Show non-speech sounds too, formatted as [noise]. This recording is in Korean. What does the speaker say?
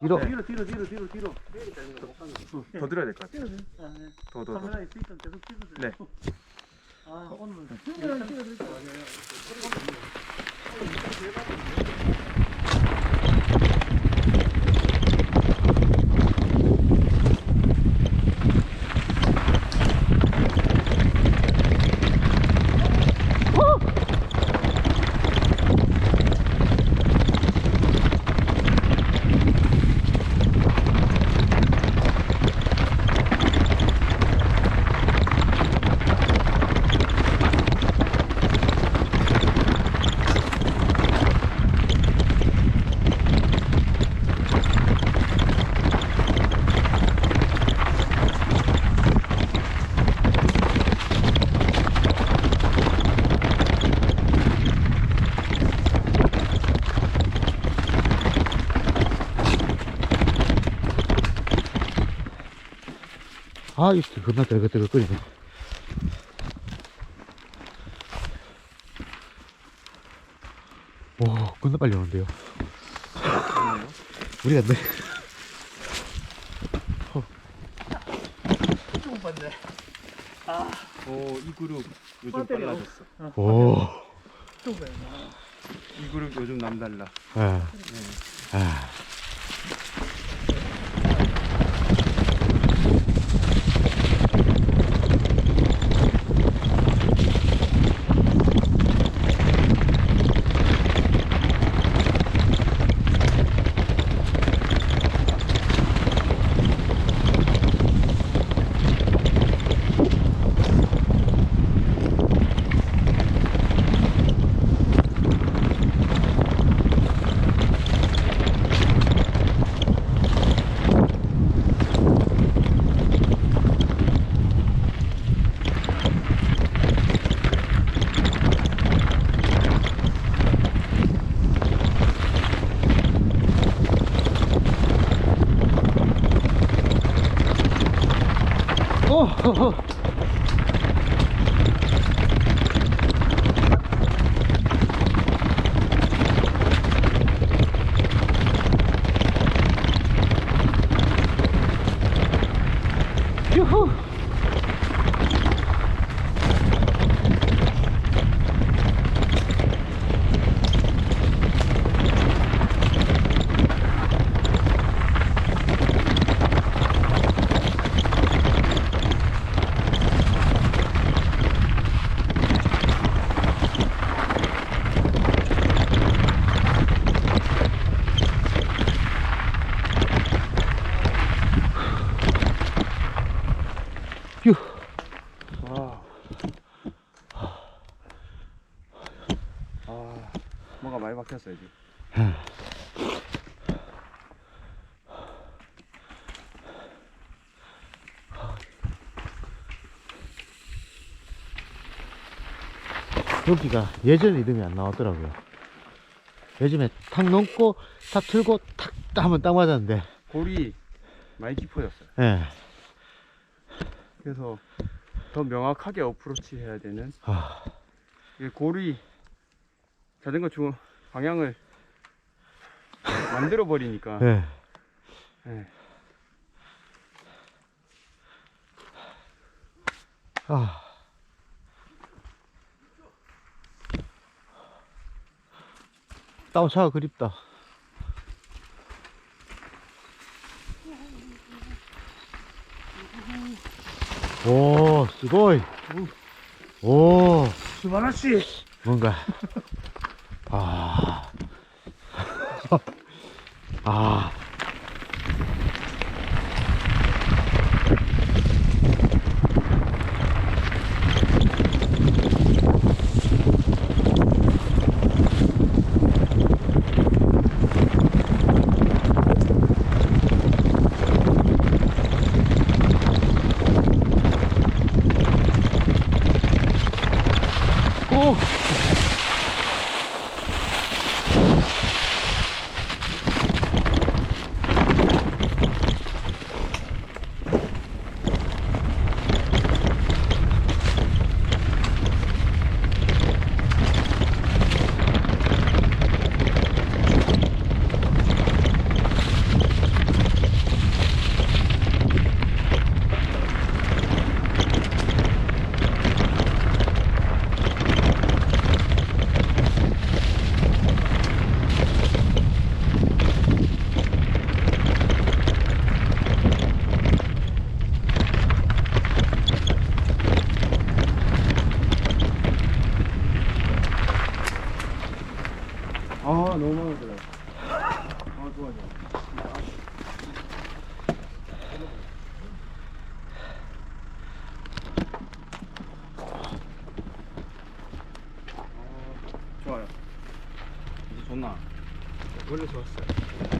뒤로. 뒤로 뒤로 뒤로 뒤로 뒤로. 더 들어야 될 것 같아요. 더, 더, 더. 카메라 있으니까 계속 찍으세요. 네. 아 오늘 아, 이거 겁나 떨긋떨긋거리네. 오, 겁나 빨리 오는데요. 우리가 네. 조금 봤네. 오, 이 그룹 요즘 배터리요? 빨라졌어. 오. 조금 봤네. 이 그룹 요즘 남달라. 아. 아. oh, 지금. 여기가 예전 이름이 안 나왔더라고요. 요즘에 탁 넘고 탁 틀고 탁 하면 딱 맞았는데. 골이 많이 깊어졌어요. 예. 그래서 더 명확하게 어프로치 해야 되는 아, 골이 자전거 주 방향을 만들어 버리니까 예. 예. 아. 다운차가 그립다. 오, 스고이. 오, 수바라씨. 뭔가. 아. [laughs] 아. 오! 너무 마음에 들어요. 아, 좋아, 좋아. 좋아요. 이제 좋나? 원래 좋았어요.